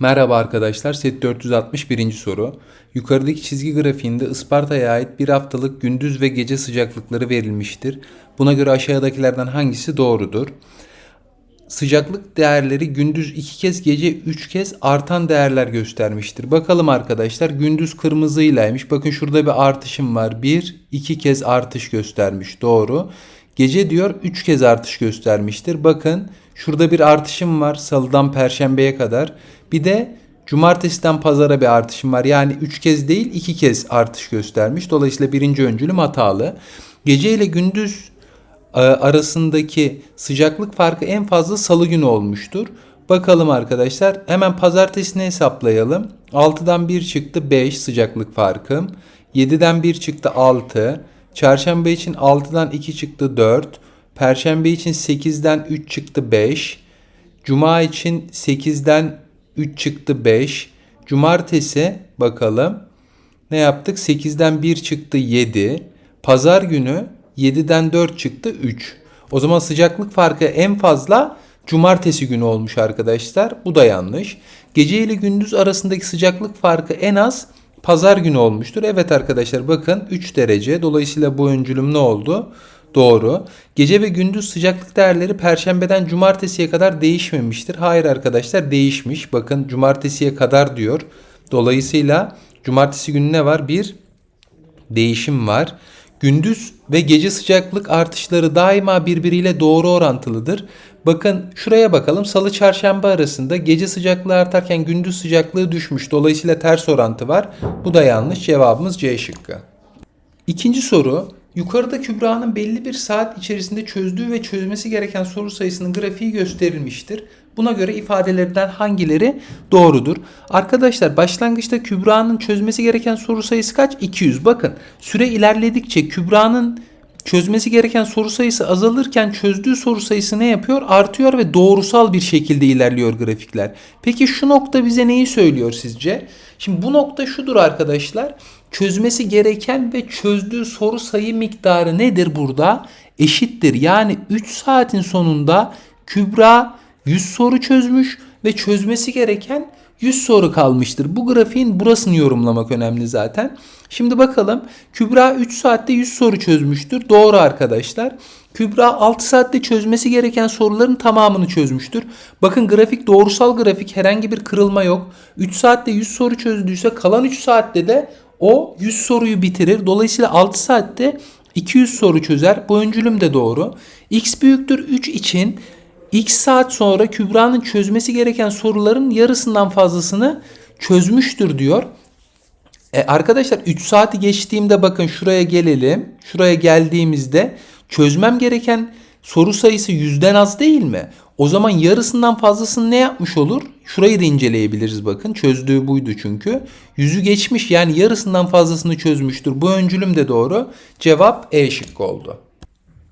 Merhaba arkadaşlar, set 461. soru. Yukarıdaki çizgi grafiğinde Isparta'ya ait bir haftalık gündüz ve gece sıcaklıkları verilmiştir. Buna göre aşağıdakilerden hangisi doğrudur? Sıcaklık değerleri gündüz 2 kez, gece 3 kez artan değerler göstermiştir. Bakalım arkadaşlar, gündüz kırmızıylaymış. Bakın şurada bir artışım var. 1, 2 kez artış göstermiş. Doğru. Gece diyor 3 kez artış göstermiştir. Bakın şurada bir artışım var salıdan perşembeye kadar. Bir de cumartesiden pazara bir artışım var. Yani 3 kez değil 2 kez artış göstermiş. Dolayısıyla birinci öncülüm hatalı. Gece ile gündüz e, arasındaki sıcaklık farkı en fazla salı günü olmuştur. Bakalım arkadaşlar hemen pazartesini hesaplayalım. 6'dan 1 çıktı 5 sıcaklık farkım. 7'den 1 çıktı 6. Çarşamba için 6'dan 2 çıktı 4. Perşembe için 8'den 3 çıktı 5. Cuma için 8'den 3 çıktı 5. Cumartesi bakalım. Ne yaptık? 8'den 1 çıktı 7. Pazar günü 7'den 4 çıktı 3. O zaman sıcaklık farkı en fazla cumartesi günü olmuş arkadaşlar. Bu da yanlış. Gece ile gündüz arasındaki sıcaklık farkı en az pazar günü olmuştur. Evet arkadaşlar bakın 3 derece. Dolayısıyla bu öncülüm ne oldu? Doğru. Gece ve gündüz sıcaklık değerleri perşembeden cumartesiye kadar değişmemiştir. Hayır arkadaşlar değişmiş. Bakın cumartesiye kadar diyor. Dolayısıyla cumartesi günü ne var? Bir değişim var. Gündüz ve gece sıcaklık artışları daima birbiriyle doğru orantılıdır. Bakın şuraya bakalım. Salı çarşamba arasında gece sıcaklığı artarken gündüz sıcaklığı düşmüş. Dolayısıyla ters orantı var. Bu da yanlış. Cevabımız C şıkkı. İkinci soru. Yukarıda Kübra'nın belli bir saat içerisinde çözdüğü ve çözmesi gereken soru sayısının grafiği gösterilmiştir. Buna göre ifadelerden hangileri doğrudur? Arkadaşlar başlangıçta Kübra'nın çözmesi gereken soru sayısı kaç? 200. Bakın süre ilerledikçe Kübra'nın çözmesi gereken soru sayısı azalırken çözdüğü soru sayısı ne yapıyor? Artıyor ve doğrusal bir şekilde ilerliyor grafikler. Peki şu nokta bize neyi söylüyor sizce? Şimdi bu nokta şudur arkadaşlar. Çözmesi gereken ve çözdüğü soru sayı miktarı nedir burada? Eşittir. Yani 3 saatin sonunda Kübra 100 soru çözmüş ve çözmesi gereken 100 soru kalmıştır. Bu grafiğin burasını yorumlamak önemli zaten. Şimdi bakalım Kübra 3 saatte 100 soru çözmüştür. Doğru arkadaşlar. Kübra 6 saatte çözmesi gereken soruların tamamını çözmüştür. Bakın grafik doğrusal grafik herhangi bir kırılma yok. 3 saatte 100 soru çözdüyse kalan 3 saatte de o 100 soruyu bitirir. Dolayısıyla 6 saatte 200 soru çözer. Bu öncülüm de doğru. X büyüktür 3 için X saat sonra Kübra'nın çözmesi gereken soruların yarısından fazlasını çözmüştür diyor. E arkadaşlar 3 saati geçtiğimde bakın şuraya gelelim. Şuraya geldiğimizde çözmem gereken soru sayısı yüzden az değil mi? O zaman yarısından fazlasını ne yapmış olur? Şurayı da inceleyebiliriz bakın. Çözdüğü buydu çünkü. Yüzü geçmiş yani yarısından fazlasını çözmüştür. Bu öncülüm de doğru. Cevap E şıkkı oldu.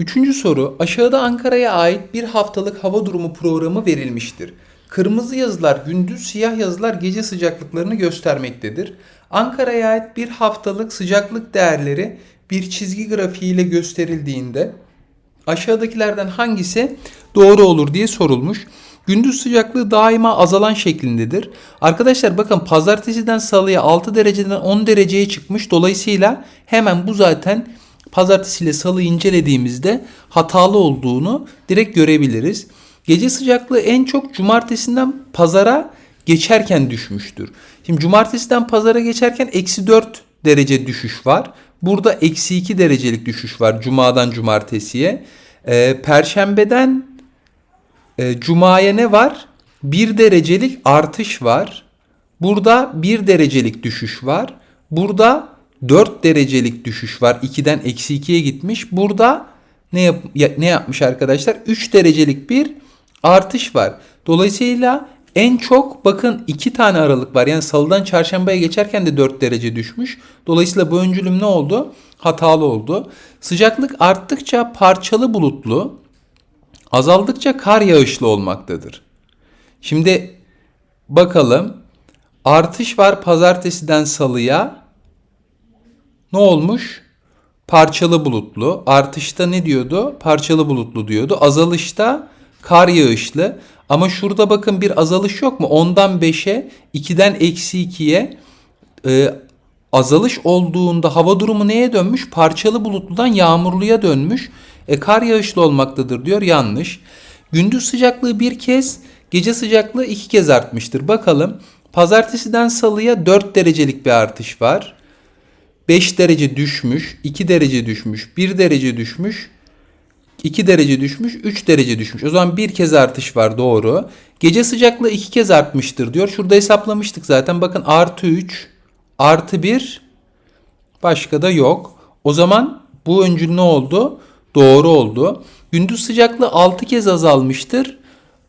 Üçüncü soru. Aşağıda Ankara'ya ait bir haftalık hava durumu programı verilmiştir. Kırmızı yazılar gündüz, siyah yazılar gece sıcaklıklarını göstermektedir. Ankara'ya ait bir haftalık sıcaklık değerleri bir çizgi grafiğiyle gösterildiğinde aşağıdakilerden hangisi doğru olur diye sorulmuş. Gündüz sıcaklığı daima azalan şeklindedir. Arkadaşlar bakın pazartesiden salıya 6 dereceden 10 dereceye çıkmış. Dolayısıyla hemen bu zaten pazartesi ile salı incelediğimizde hatalı olduğunu direkt görebiliriz. Gece sıcaklığı en çok cumartesinden pazara geçerken düşmüştür. Şimdi cumartesiden pazara geçerken eksi 4 derece düşüş var. Burada eksi 2 derecelik düşüş var cumadan cumartesiye. Ee, Perşembeden e, cumaya ne var? 1 derecelik artış var. Burada 1 derecelik düşüş var. Burada 4 derecelik düşüş var. 2'den eksi 2'ye gitmiş. Burada ne, yap, ne yapmış arkadaşlar? 3 derecelik bir artış var. Dolayısıyla en çok bakın 2 tane aralık var. Yani salıdan çarşambaya geçerken de 4 derece düşmüş. Dolayısıyla bu öncülüm ne oldu? Hatalı oldu. Sıcaklık arttıkça parçalı bulutlu, azaldıkça kar yağışlı olmaktadır. Şimdi bakalım. Artış var pazartesiden salıya. Ne olmuş? Parçalı bulutlu. Artışta ne diyordu? Parçalı bulutlu diyordu. Azalışta kar yağışlı. Ama şurada bakın bir azalış yok mu? 10'dan 5'e, 2'den eksi 2'ye e, azalış olduğunda hava durumu neye dönmüş? Parçalı bulutludan yağmurluya dönmüş. E, kar yağışlı olmaktadır diyor. Yanlış. Gündüz sıcaklığı bir kez, gece sıcaklığı iki kez artmıştır. Bakalım. Pazartesiden salıya 4 derecelik bir artış var. 5 derece düşmüş, 2 derece düşmüş, 1 derece düşmüş, 2 derece düşmüş, 3 derece düşmüş. O zaman bir kez artış var doğru. Gece sıcaklığı 2 kez artmıştır diyor. Şurada hesaplamıştık zaten. Bakın artı 3, artı 1, başka da yok. O zaman bu öncül ne oldu? Doğru oldu. Gündüz sıcaklığı 6 kez azalmıştır.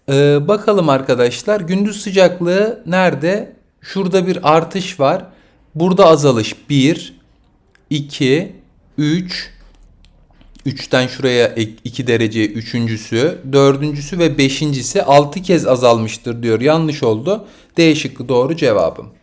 Ee, bakalım arkadaşlar. Gündüz sıcaklığı nerede? Şurada bir artış var. Burada azalış 1, 2, 3, 3'ten şuraya 2 derece üçüncüsü, dördüncüsü ve beşincisi 6 kez azalmıştır diyor. Yanlış oldu. D şıkkı doğru cevabım.